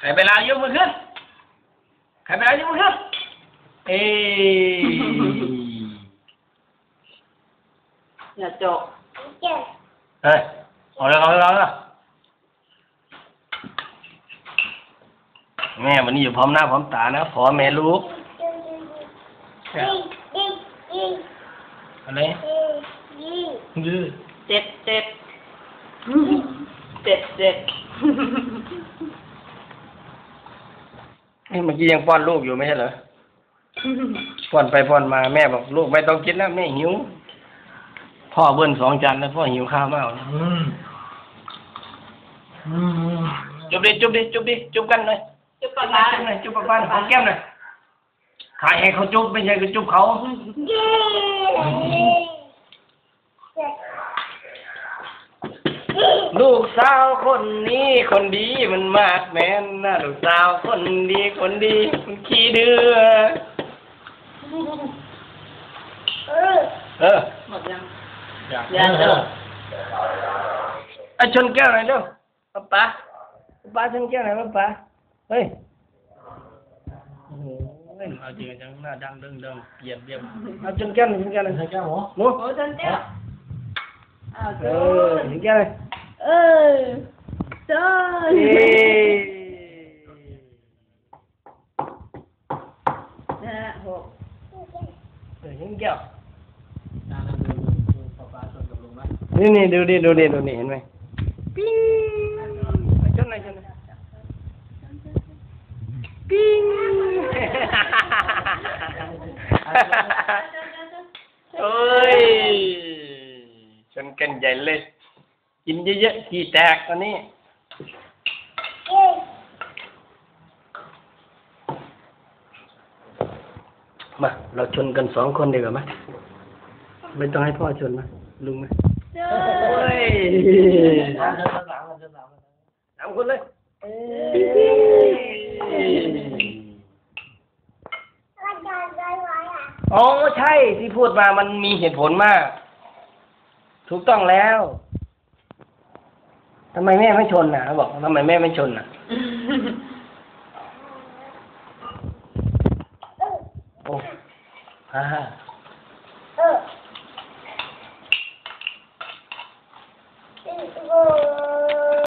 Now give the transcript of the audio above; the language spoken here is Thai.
ใครไปลาวยกมือขึ้น ใครไปลาวยกมือขึ้น เอ้ยอย่าจกเฮ้ยเอาเลยเอาเลยเอาเลยแม่วันนี้อยู่พร้อมหน้าพร้อมตานะพอแม่ลูกอะไรยืดเจ็บเจ็บเจ็บเจ็บ เฮ้ยเมื่อกี้ยังป้อนลูกอยู่ไม่ใช่เหรอป้อนไปป้อนมาแม่บอกลูกไม่ต้องกินแล้วแม่หิว พ่อเบิ้ลสองจานแล้วพ่อหิวข้าวมากเลยจุบดิจุบดิจุบดิจุบกันหน่อยจุบปากจุกาบหน่อยจุบปะป้านหอมแก้มหน่อยขายให้เขาจุบไม่ใช่ก็จุบเขา ลูกสาวคนนี้คนดีมันมากแม่นนะลูกสาวคนดีคนดีมันขี้เดือเออเออหมดยังยากอยากเด้อไอ้ชนแก้วหน่อยเด้อป๊าป๊าป๊าชนแก้วหน่อยป๊าป๊าเฮ้ยเอาจริงจังหน้าดังเดิงเดิงเปลี่ยนเปลี่ยนเอาชนแก้วหน่อยชนแก้วหน่อยชนแก้วหมูหมูโอ้จนเจ้าอ้าวเอจนอชนแก้วเออจนแก้วนี่นี่ดูดิดูดิดูดิเห็น ไหมปิ้งชนหน่อยชนหน่อยปิ้งโอ้ยชนกันใหญ่เลย กินเยอะๆขี้แตกตอนนี้มา เราชนกันสองคนดีกว่าไหมไม่ต้องให้พ่อชนนะลุงไหมโอ้ยสามคนเลยเอ้ยอ๋อใช่ที่พูดมามันมีเหตุผลมาก ถูกต้องแล้ว ทำไมแม่ไม่ชนน่ะเขาบอกทำไมแม่ไม่ชนน่ะโอ้ฮ่าฮ่า